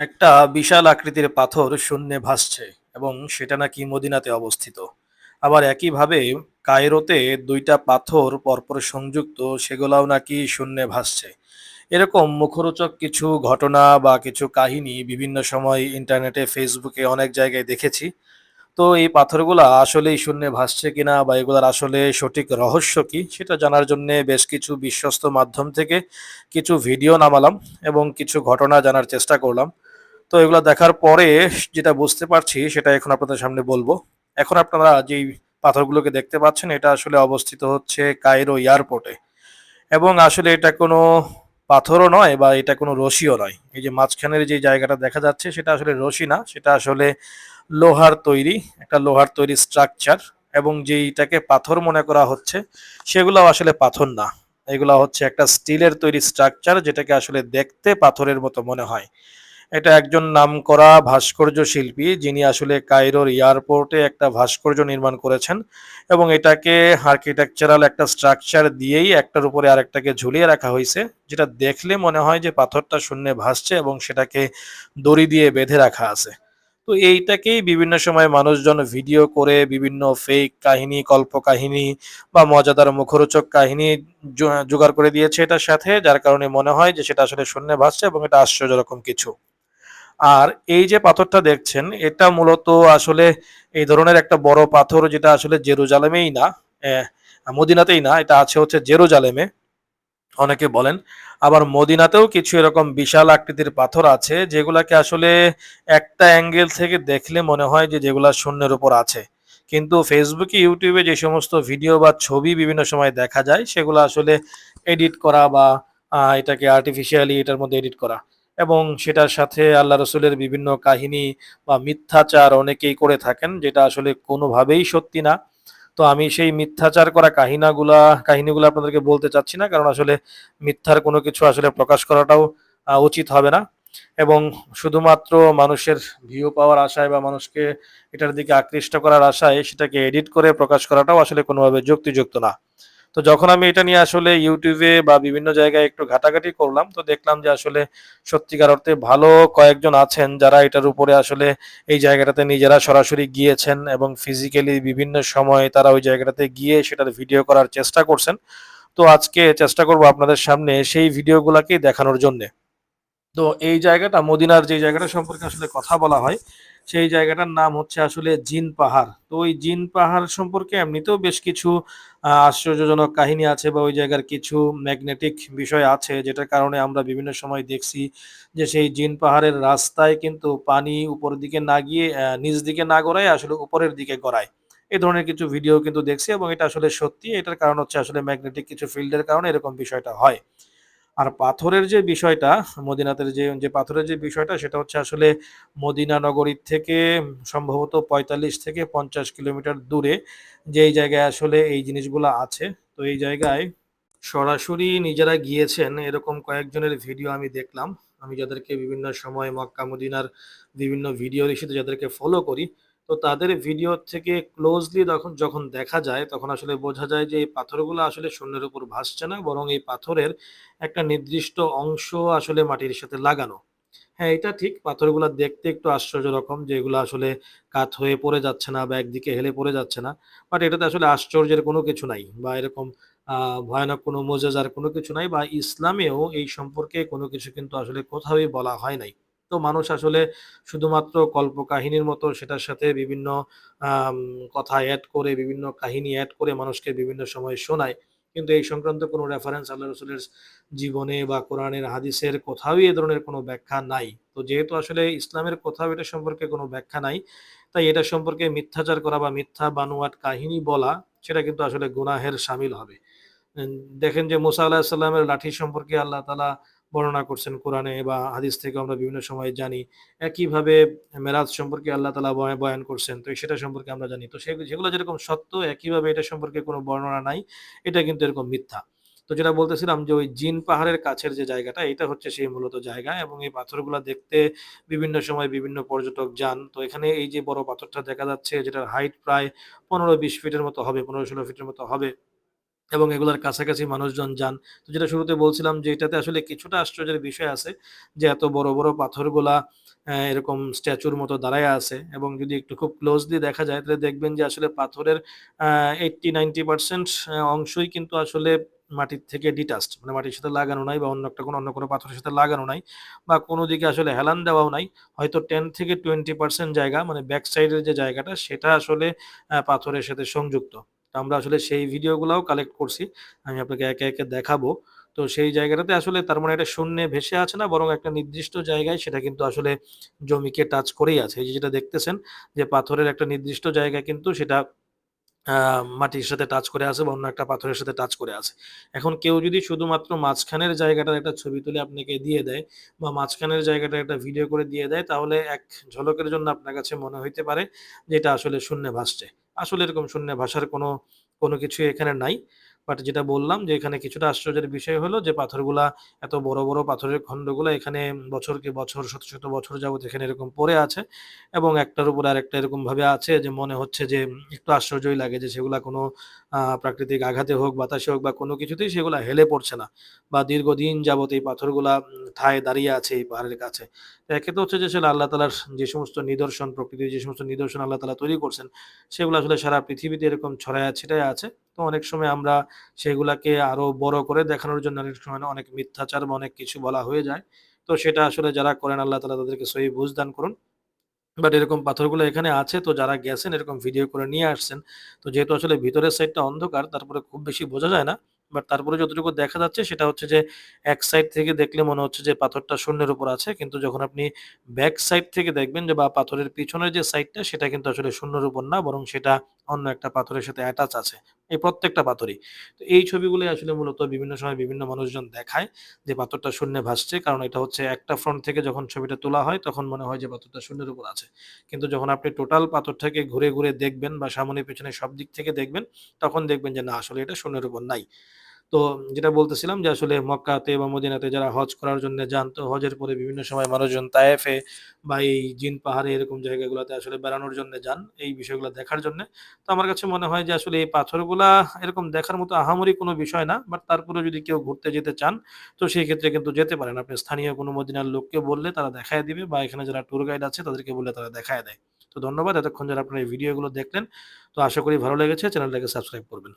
একটা বিশাল আকৃতির পাথর শূন্যে ভাসছে এবং সেটা নাকি মদিনাতে অবস্থিত। আবার একইভাবে কায়রোতে দুইটা পাথর পরপর সংযুক্ত, সেগুলাও নাকি শূন্যে ভাসছে। এরকম মুখরোচক কিছু ঘটনা বা কিছু কাহিনী বিভিন্ন সময় ইন্টারনেটে, ফেসবুকে অনেক জায়গায় দেখেছি। তো এই পাথরগুলা আসলেই শূন্যে ভাসছে কিনা বা এগুলার আসলে সঠিক রহস্য কি, সেটা জানার জন্য বেশ কিছু বিশ্বস্ত মাধ্যম থেকে কিছু ভিডিও নামালাম এবং কিছু ঘটনা জানার চেষ্টা করলাম। তো এগুলো দেখার পরে যেটা বুঝতে পারছি, সেটা এখন আপনাদের সামনে বলব। এখন আপনারা যেই পাথরগুলোকে দেখতে পাচ্ছেন, এটা আসলে অবস্থিত হচ্ছে কায়রো এয়ারপোর্টে। এবং আসলে এটা কোনো পাথরও নয় বা এটা কোনো রশিও নয়। এই যে মাঝখানের যে জায়গাটা দেখা যাচ্ছে, সেটা আসলে রশি না, সেটা আসলে লোহার তৈরি, একটা লোহার তৈরি স্ট্রাকচার। এবং যেইটাকে পাথর মনে করা হচ্ছে সেগুলো আসলে পাথর না। এগুলা হচ্ছে একটা স্টিলের তৈরি স্ট্রাকচার, যেটাকে আসলে দেখতে পাথরের মতো মনে হয়। এটা একজন নামকরা ভাস্কর্য শিল্পী যিনি আসলে কায়রোর এয়ারপোর্টে একটা ভাস্কর্য নির্মাণ করেছেন এবং এটাকে আর্কিটেকচারাল একটা স্ট্রাকচার দিয়েই একটার উপরে আরেকটাকে ঝুলিয়ে রাখা হয়েছে, যেটা দেখলে মনে হয় যে পাথরটা শূন্যে ভাসছে এবং সেটাকে দড়ি দিয়ে বেঁধে রাখা আছে। তো এইটাকেই বিভিন্ন সময় মানুষজন ভিডিও করে বিভিন্ন ফেক কাহিনী, কল্পকাহিনী বা মজাদার মুখরোচক কাহিনী জোগাড় করে দিয়েছে এটার সাথে, যার কারণে মনে হয় যে সেটা আসলে শূন্যে ভাসছে এবং এটা আশ্চর্য রকম কিছু। আর এই যে পাথরটা দেখছেন, এটা মূলত আসলে এই ধরনের একটা বড় পাথর যেটা আসলে জেরুজালেমেই না মদিনাতেই না, এটা আছে হচ্ছে জেরুজালেমে। অনেকে বলেন, আবার মদিনাতেও কিছু এরকম বিশাল আকৃতির পাথর আছে, যেগুলাকে আসলে একটা অ্যাঙ্গেল থেকে দেখলে মনে হয় যে যেগুলা শূন্যের উপর আছে। কিন্তু ফেসবুকে, ইউটিউবে যে সমস্ত ভিডিও বা ছবি বিভিন্ন সময় দেখা যায়, সেগুলো আসলে এডিট করা বা এটাকে আর্টিফিশিয়ালি এটার মধ্যে এডিট করা। এবং সেটার সাথে আল্লাহ রসুলের বিভিন্ন কাহিনী বা মিথ্যাচার অনেকেই করে থাকেন, যেটা আসলে কোনোভাবেই সত্যি না। তো আমি সেই মিথ্যাচার করা কাহিনাগুলা, কাহিনীগুলো আপনাদেরকে বলতে চাচ্ছি না, কারণ আসলে মিথ্যার কোনো কিছু আসলে প্রকাশ করাটাও উচিত হবে না। এবং শুধুমাত্র মানুষের ভিউ পাওয়ার আশায় বা মানুষকে এটার দিকে আকৃষ্ট করার আশায় সেটাকে এডিট করে প্রকাশ করাটাও আসলে কোনোভাবে যুক্তিযুক্ত না। তো যখন আমি এটা নিয়ে আসলে ইউটিউবে বা বিভিন্ন জায়গায় একটু ঘাটাঘাটি করলাম, তো দেখলাম যে আসলে সত্যিকার অর্থে ভালো কয়েকজন আছেন যারা এটার উপরে আসলে এই জায়গাটাতে নিজেরা সরাসরি গিয়েছেন এবং ফিজিক্যালি বিভিন্ন সময়ে তারা ওই জায়গাটাতে গিয়ে সেটার ভিডিও করার চেষ্টা করছেন। তো আজকে চেষ্টা করব আপনাদের সামনে সেই ভিডিওগুলাকেই দেখানোর জন্য। তো এই জায়গাটা, মদিনার যে জায়গাটা সম্পর্কে আসলে কথা বলা হয় সেই জায়গাটার নাম হচ্ছে আসলে জিন পাহাড়। তো ওই জিন পাহাড় সম্পর্কে এমনিতেও বেশ কিছু আশ্চর্যজনক কাহিনী আছে বা ওই জায়গার কিছু ম্যাগনেটিক বিষয় আছে যেটার কারণে আমরা বিভিন্ন সময় দেখছি যে সেই জিন পাহাড়ের রাস্তায় কিন্তু পানি উপরের দিকে না গিয়ে নিচ দিকে না গড়ায়, আসলে উপরের দিকে গড়ায়। এই ধরনের কিছু ভিডিও কিন্তু দেখছি এবং এটা আসলে সত্যি। এটার কারণ হচ্ছে আসলে ম্যাগনেটিক কিছু ফিল্ডের কারণে এরকম বিষয়টা হয়। আর পাথরের যে বিষয়টা, মদিনাতের যে যে পাথরের যে বিষয়টা, সেটা হচ্ছে আসলে মদিনা নগরীর থেকে সম্ভবত পঁয়তাল্লিশ থেকে পঞ্চাশ কিলোমিটার দূরে যেই জায়গায় আসলে এই জিনিসগুলো আছে। তো এই জায়গায় সরাসরি নিজেরা গিয়েছেন, এরকম কয়েকজনের ভিডিও আমি দেখলাম। আমি যাদেরকে বিভিন্ন সময় মক্কা, মদিনার বিভিন্ন ভিডিও রিসিতে যাদেরকে ফলো করি তো তাদের ভিডিও থেকে ক্লোজলি তখন যখন দেখা যায়, তখন আসলে বোঝা যায় যে এই পাথরগুলো আসলে শূন্যের উপর ভাসছে না, বরং এই পাথরের একটা নির্দিষ্ট অংশ আসলে মাটির সাথে লাগানো। হ্যাঁ এটা ঠিক, পাথরগুলো দেখতে একটু আশ্চর্য রকম যে এগুলো আসলে কাত হয়ে পড়ে যাচ্ছে না বা একদিকে হেলে পড়ে যাচ্ছে না বাট এটাতে আসলে আশ্চর্যের কোনো কিছু নাই বা এরকম ভয়ানক কোনো মোজেজার কোনো কিছু নাই বা ইসলামেও এই সম্পর্কে কোনো কিছু কিন্তু আসলে কোথাওই বলা হয় নাই। মানুষ আসলে শুধুমাত্র কল্পকাহিনীর মতো সেটার সাথে বিভিন্ন কথা অ্যাড করে, বিভিন্ন কাহিনী অ্যাড করে মানুষকে বিভিন্ন সময় শোনায়। কিন্তু এই সংক্রান্ত কোনো রেফারেন্স আল্লাহ রসুলের জীবনে বা কোরআনের হাদিসের কোথাও এ ধরনের কোনো ব্যাখ্যা নাই। তো যেহেতু আসলে ইসলামের কোথাও এটা সম্পর্কে কোনো ব্যাখ্যা নাই, তাই এটা সম্পর্কে মিথ্যাচার করা বা মিথ্যা বানোয়াট কাহিনী বলা, সেটা কিন্তু আসলে গুনাহের সামিল হবে। দেখেন যে মুসা আল্লাহ সাল্লামের লাঠি সম্পর্কে আল্লাহ তালা বর্ণনা করছেন কোরআনে বা হাদিস থেকে আমরা বিভিন্ন সময় জানি, একইভাবে মেরাজ সম্পর্কে আল্লাহ তালা বয়া- বয়ান করছেন, তো সেটা সম্পর্কে আমরা জানি। তো সেগুলো যেরকম সত্য, একইভাবে এটা সম্পর্কে কোনো বর্ণনা নাই, এটা কিন্তু এরকম মিথ্যা। তো যেটা বলতেছিলাম যে ওই জিন পাহাড়ের কাছের যে জায়গাটা, এটা হচ্ছে সেই মূলত জায়গা এবং এই পাথরগুলো দেখতে বিভিন্ন সময় বিভিন্ন পর্যটক যান। তো এখানে এই যে বড় পাথরটা দেখা যাচ্ছে, যেটার হাইট প্রায় পনেরো বিশ ফিটের মতো হবে পনেরো ষোলো ফিটের মতো হবে। এবং এগুলার কাছাকাছি মানুষজন যান। তো যেটা শুরুতে বলছিলাম যে এটাতে আসলে কিছুটা আশ্চর্যের বিষয় আছে যে এত বড়, বড় পাথরগুলা এরকম স্ট্যাচুর মতো দাঁড়ায় আছে এবং যদি একটু খুব ক্লোজলি দেখা যায় তাহলে দেখবেন যে আসলে পাথরের আ 80-90% অ্যা অংশই কিন্তু আসলে মাটির থেকে ডিটাচড মানে মাটির সাথে লাগানো নাই বা অন্য একটা কোনো অন্য কোনো পাথরের সাথে লাগানো নাই বা কোনো দিকে আসলে হেলান দেওয়াও নাই। হয়তো টেন থেকে 20% জায়গা মানে ব্যাক সাইডের যে জায়গাটা সেটা আসলে পাথরের সাথে সংযুক্ত। তো আমরা আসলে সেই ভিডিওগুলাও কালেক্ট করছি। আমি আপনাকে একে, একে দেখাবো। তো সেই জায়গাটাতে আসলে তার মানে এটা শূন্যে ভেসে আছে না বরং একটা নির্দিষ্ট জায়গায় সেটা কিন্তু আসলে জমিকে টাচ করেই আছে। এই যেটা দেখতেছেন যে পাথরের একটা নির্দিষ্ট জায়গায় কিন্তু সেটা মাটির সাথে টাচ করে আছে বা অন্য একটা পাথরের সাথে টাচ করে আছে। এখন কেউ যদি শুধুমাত্র মাঝখানের জায়গাটার একটা ছবি তুলে আপনাকে দিয়ে দেয় বা মাঝখানের জায়গাটার একটা ভিডিও করে দিয়ে দেয় তাহলে এক ঝলকের জন্য আপনার কাছে মনে হইতে পারে যে এটা আসলে শূন্যে ভাসছে। আসলে এরকম শূন্যে ভাষার কোনো, কোনো কিছু এখানে নাই। বাট যেটা বললাম যে এখানে কিছুটা আশ্চর্যের বিষয় হলো যে পাথরগুলা এত বড়, বড় পাথরের খন্ডগুলা এখানে বছরকে বছর শত, শত বছর যাবত এখানে এরকম পড়ে আছে এবং একটার উপর আরেকটা এরকমভাবে আছে যে মনে হচ্ছে যে একটু আশ্চর্যই লাগে যে সেগুলা কোনো প্রাকৃতিক আঘাতে হোক, বাতাসে হোক বা কোনো কিছুতেই সেগুলা হেলে পড়ছে না বা দীর্ঘদিন যাবত এই পাথরগুলা ঠায় দাঁড়িয়ে আছে এই পাহাড়ের কাছে। তো একে তো হচ্ছে যে আসলে আল্লাহ তাআলার যে সমস্ত নিদর্শন, প্রকৃতির যে সমস্ত নিদর্শন আল্লাহ তালা তৈরি করছেন, সেগুলো আসলে সারা পৃথিবীতে এরকম ছড়ায় ছিটায়া আছে। তো অনেক সময় আমরা সেগুলাকে আরও বড় করে দেখানোর জন্য অনেক সময় অনেক মিথ্যাচার বা অনেক কিছু বলা হয়ে যায়। তো সেটা আসলে যারা করেন আল্লাহ তালা তাদেরকে সহি বুঝ দান করুন। বাট এরকম পাথরগুলো এখানে আছে তো যারা গেছেন এরকম ভিডিও করে নিয়ে আসছেন। তো যেহেতু আসলে ভিতরের সাইডটা অন্ধকার তারপরে খুব বেশি বোঝা যায় না। বাট তারপরে যতটুকু দেখা যাচ্ছে সেটা হচ্ছে যে এক সাইড থেকে দেখলে মনে হচ্ছে যে পাথরটা শূন্যের উপর আছে। কিন্তু যখন আপনি ব্যাক সাইড থেকে দেখবেন যে বা পাথরের পিছনের যে সাইডটা সেটা কিন্তু আসলে শূন্যের উপর না বরং সেটা অন্য একটা পাথরের সাথে অ্যাটাচ আছে। এই প্রত্যেকটা পাথরই। তো এই ছবিগুলোই আসলে মূলত বিভিন্ন সময় বিভিন্ন মানুষজন দেখায় যে পাথরটা শূন্যে ভাসছে। কারণ এটা হচ্ছে একটা ফ্রন্ট থেকে যখন ছবিটা তোলা হয় তখন মনে হয় যে পাথরটা শূন্যের উপর আছে। কিন্তু যখন আপনি টোটাল পাথরটাকে ঘুরে, ঘুরে দেখবেন বা সামনে পেছনে সব দিক থেকে দেখবেন, তখন দেখবেন যে না আসলে এটা শূন্যের উপর নাই। তো যেটা বলতেছিলাম যে আসলে মক্কাতে বা মদিনাতে যারা হজ করার জন্য যান, তো হজের পরে বিভিন্ন সময় মানুষজন তায়েফে বা এই জিন পাহাড়ে এরকম জায়গাগুলাতে আসলে বেড়ানোর জন্য যান, এই বিষয়গুলা দেখার জন্যে। তো আমার কাছে মনে হয় যে আসলে এই পাথরগুলা এরকম দেখার মতো আহামরি কোনো বিষয় না। বাট তারপরে যদি কেউ ঘুরতে যেতে চান, তো সেই ক্ষেত্রে কিন্তু যেতে পারেন। আপনি স্থানীয় কোনো মদিনার লোককে বললে তারা দেখায় দিবে বা এখানে যারা ট্যুর গাইড আছে তাদেরকে বললে তারা দেখায় দেয়। তো ধন্যবাদ এতক্ষণ যারা আপনারা এই ভিডিওগুলো দেখলেন। তো আশা করি ভালো লেগেছে। চ্যানেলটাকে সাবস্ক্রাইব করবেন।